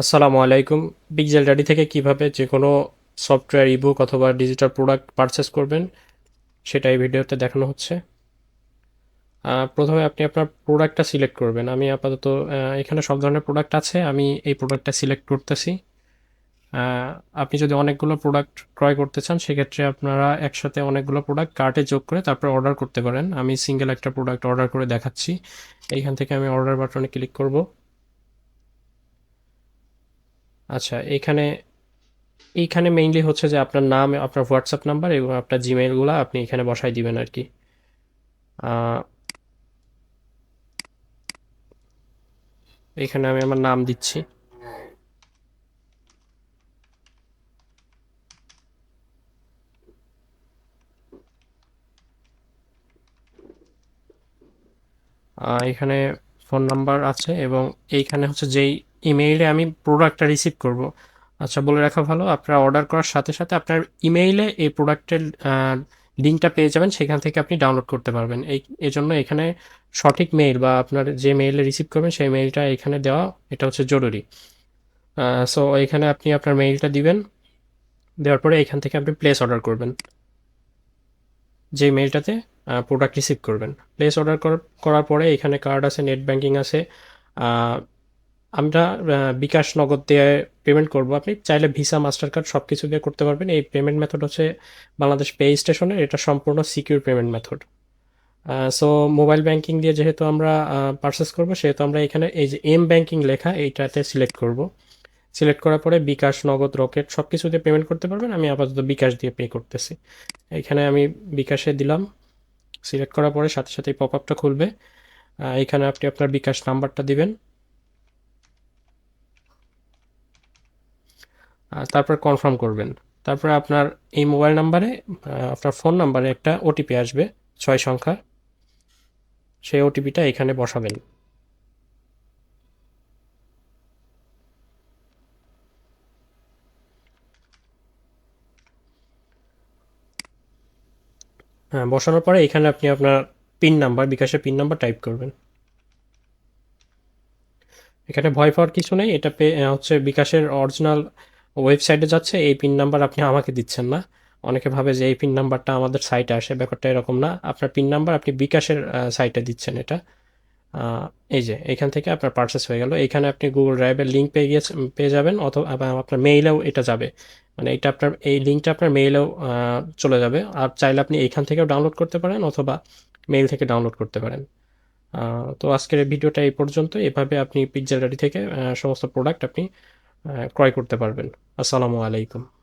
আসসালামু আলাইকুম। Pixel daddy থেকে কীভাবে যে কোনো সফটওয়্যার ইবুক অথবা ডিজিটাল প্রোডাক্ট পারচেস করবেন, সেটা এই ভিডিওতে দেখানো হচ্ছে। প্রথমে আপনি আপনার প্রোডাক্টটা সিলেক্ট করবেন। আমি আপাতত এখানে সব ধরনের প্রোডাক্ট আছে, আমি এই প্রোডাক্টটা সিলেক্ট করতেছি। আপনি যদি অনেকগুলো প্রোডাক্ট ক্রয় করতে চান, সেক্ষেত্রে আপনারা একসাথে অনেকগুলো প্রোডাক্ট কার্টে যোগ করে তারপর অর্ডার করতে পারেন। আমি সিঙ্গেল একটা প্রোডাক্ট অর্ডার করে দেখাচ্ছি। এইখান থেকে আমি অর্ডার বাটনে ক্লিক করব। আচ্ছা এখানে এইখানে মেইনলি হচ্ছে যে আপনার নাম, আপনার হোয়াটসঅ্যাপ নাম্বার এবং আপনার জিমেইলগুলো আপনি এখানে বসাই দিবেন আর কি। এখানে আমি আমার নাম দিচ্ছি। এখানে ফোন নাম্বার আছে এবং এইখানে হচ্ছে যেই ইমেইলে আমি প্রোডাক্টটা রিসিভ করব। আচ্ছা বলে রাখা ভালো, আপনারা অর্ডার করার সাথে সাথে আপনার ইমেইলে এই প্রোডাক্টের লিঙ্কটা পেয়ে যাবেন, সেখান থেকে আপনি ডাউনলোড করতে পারবেন। এই, এজন্য এখানে সঠিক মেইল বা আপনার যে মেইলে রিসিভ করবেন, সেই মেইলটা এখানে দেওয়া, এটা হচ্ছে জরুরি। সো এখানে আপনি আপনার মেইলটা দিবেন, দেওয়ার পরে এখান থেকে আপনি প্লেস অর্ডার করবেন। যে মেইলটাতে প্রোডাক্ট রিসিভ করবেন। প্লেস অর্ডার করার পরে এখানে কার্ড আছে নেট ব্যাঙ্কিং আছে আমরা বিকাশ নগদ দিয়ে পেমেন্ট করব। আপনি চাইলে ভিসা মাস্টার কার্ড সব কিছু দিয়ে করতে পারবেন। এই পেমেন্ট মেথড হচ্ছে বাংলাদেশ পে স্টেশনের এটা সম্পূর্ণ secure payment method so mobile banking দিয়ে যেহেতু আমরা পারচেস করব, সেহেতু আমরা এখানে এই যে এম ব্যাংকিং লেখা, এইটাতে সিলেক্ট করব। সিলেক্ট করার পরে বিকাশ নগদ, রকেট সব কিছু দিয়ে পেমেন্ট করতে পারবেন। আমি আপাতত বিকাশ দিয়ে পে করতেছি। এখানে আমি বিকাশে দিলাম। সিলেক্ট করার পরে সাথে সাথে পপ আপটা খুলবে। এখানে আপনি আপনার বিকাশ নাম্বারটা দিবেন। আর তারপর কনফার্ম করবেন। তারপরে আপনার এই মোবাইল নাম্বারে আপনার ফোন নাম্বারে একটা ওটিপি আসবে, ছয় সংখ্যা। সেই ওটিপিটা এখানে বসাবেন। হ্যাঁ বসানোর পরে এখানে আপনি আপনার পিন নাম্বার বিকাশের পিন নাম্বার টাইপ করবেন। এখানে ভয় পাওয়ার কিছু নেই, এটা পে হচ্ছে বিকাশের অরিজিনাল ওয়েবসাইটে যাচ্ছে, এই পিন নাম্বার আপনি আমাকে দিচ্ছেন না। অনেকে ভাবে যে এই পিন নাম্বারটা আমাদের সাইটে আসে, ব্যাপারটা এরকম না। আপনার পিন নাম্বার আপনি বিকাশের সাইটে দিচ্ছেন এটা। এই যে, এখান থেকে আপনার পারচেস হয়ে গেল। এখানে আপনি গুগল ড্রাইভের লিঙ্ক পেয়ে গিয়েছে, পেয়ে যাবেন অথবা আপনার মেইলেও এটা যাবে। মানে এটা আপনার, এই লিঙ্কটা আপনার মেইলেও চলে যাবে। আর চাইলে আপনি এখান থেকেও ডাউনলোড করতে পারেন অথবা মেইল থেকে ডাউনলোড করতে পারেন। তো আজকের ভিডিওটা এই পর্যন্ত এভাবে আপনি পিকজেল থেকে সমস্ত প্রোডাক্ট আপনি ক্রয় করতে পারবেন। আসসালামু আলাইকুম।